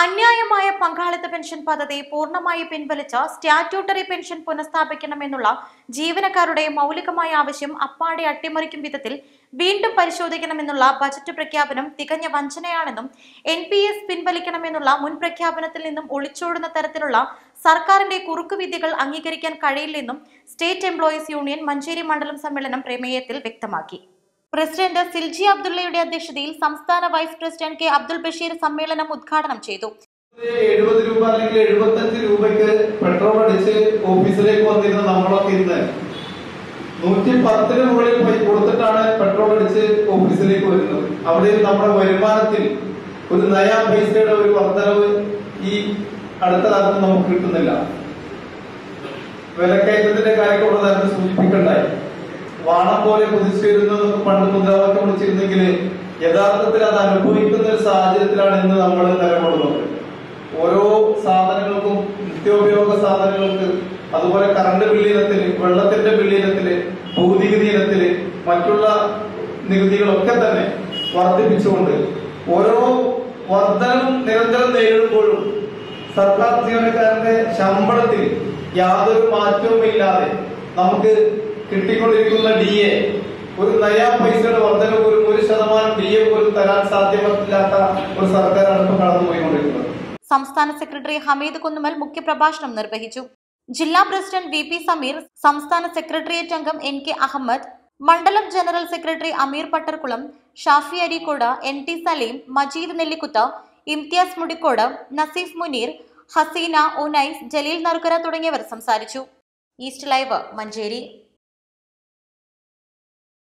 അന്യായമായ പങ്കാളിത്ത പെൻഷൻ പദ്ധതി പൂർണമായി പിൻവലിച്ച് സ്റ്റാറ്റ്യൂട്ടറി പെൻഷൻ പുനഃസ്ഥാപിക്കണമെന്നുള്ള ജീവനക്കാരുടെ മൗലികമായ ആവശ്യം അപ്പാടെ അട്ടിമറിക്കും വിധത്തിൽ വീണ്ടും പരിശോധിക്കണമെന്നുള്ള ബജറ്റ് പ്രഖ്യാപനം തികഞ്ഞ വഞ്ചനയാണെന്നും എൻ പി എസ് പിൻവലിക്കണമെന്നുള്ള മുൻ പ്രഖ്യാപനത്തിൽ നിന്നും ഒളിച്ചോടുന്ന തരത്തിലുള്ള സർക്കാരിന്റെ കുറുക്കുവിദ്യകൾ അംഗീകരിക്കാൻ കഴിയില്ലെന്നും സ്റ്റേറ്റ് എംപ്ലോയീസ് യൂണിയൻ മഞ്ചേരി മണ്ഡലം സമ്മേളനം പ്രമേയത്തിൽ വ്യക്തമാക്കി. പ്രസിഡന്റ് സിൽജി അബ്ദുള്ളയുടെ അധ്യക്ഷതയിൽ സംസ്ഥാന vice president K Abdul Basheer സമ്മേളനം ഉദ്ഘാടനം ചെയ്തു. എഴുപത് രൂപ അല്ലെങ്കിൽ എഴുപത്തഞ്ച് രൂപയ്ക്ക് പെട്രോൾ അടിച്ച് ഓഫീസിലേക്ക് വന്നിരുന്ന നമ്മളൊക്കെ ഇന്ന് നൂറ്റി പത്തിന് മുകളിൽ പോയി കൊടുത്തിട്ടാണ് പെട്രോൾ അടിച്ച് ഓഫീസിലേക്ക് വരുന്നത്. അവിടെ നമ്മുടെ വരുമാനത്തിൽ ഒരു നയാ പൈസയുടെ ഒരു വർധനവ് ഈ അടുത്ത കാലത്ത് നമുക്ക് കിട്ടുന്നില്ല. വിലക്കയറ്റത്തിന്റെ കാര്യമൊക്കെ സൂചിപ്പിക്കണ്ടായി. വാണം പോലെ കുതിച്ചുവരുന്നതൊക്കെ പണ്ട് മുദ്രാവാക്യം വിളിച്ചിരുന്നെങ്കിൽ യഥാർത്ഥത്തിൽ അത് അനുഭവിക്കുന്ന ഒരു സാഹചര്യത്തിലാണ് ഇന്ന് നമ്മൾ നിലകൊള്ളുന്നത് ഓരോ സാധനങ്ങൾക്കും നിത്യോപയോഗ സാധനങ്ങൾക്ക് അതുപോലെ കറണ്ട് ബില്ലിനത്തിൽ വെള്ളത്തിന്റെ ബില്ലിനത്തിൽ ഭൗതിക ഇനത്തിൽ മറ്റുള്ള നികുതികളൊക്കെ തന്നെ വർദ്ധിപ്പിച്ചുകൊണ്ട് ഓരോ വർധനവും നിരന്തരം നേരിടുമ്പോഴും സർക്കാർ ജീവനക്കാരന്റെ ശമ്പളത്തിൽ യാതൊരു മാറ്റവും ഇല്ലാതെ നമുക്ക് കിട്ടിക്കൊണ്ടിരിക്കുന്ന ഡി എ ഒരു നയാ പൈസയുടെ വർധന പോലും ഒരു ശതമാനം ഡി എ പോലും തരാൻ സാധ്യമല്ലാത്ത ഒരു സർക്കാരാണ് ഇപ്പൊ കടന്നുപോയിക്കൊണ്ടിരിക്കുന്നത്. സംസ്ഥാന സെക്രട്ടറി ഹമീദ് കുന്നുമൽ മുഖ്യപ്രഭാഷണം നിർവഹിച്ചു. ജില്ലാ പ്രസിഡന്റ് വി പി സമീർ സംസ്ഥാന സെക്രട്ടേറിയറ്റ് അംഗം എൻ കെ അഹമ്മദ് മണ്ഡലം general secretary Ameer Pattarkulam Shafi Areekode N T Saleem Majeed Nellikkutha Imthiyaz Mudikkode Naseef Muneer Haseena Unais Jaleel Narkkara തുടങ്ങിയവർ സംസാരിച്ചു. East live Manjeri.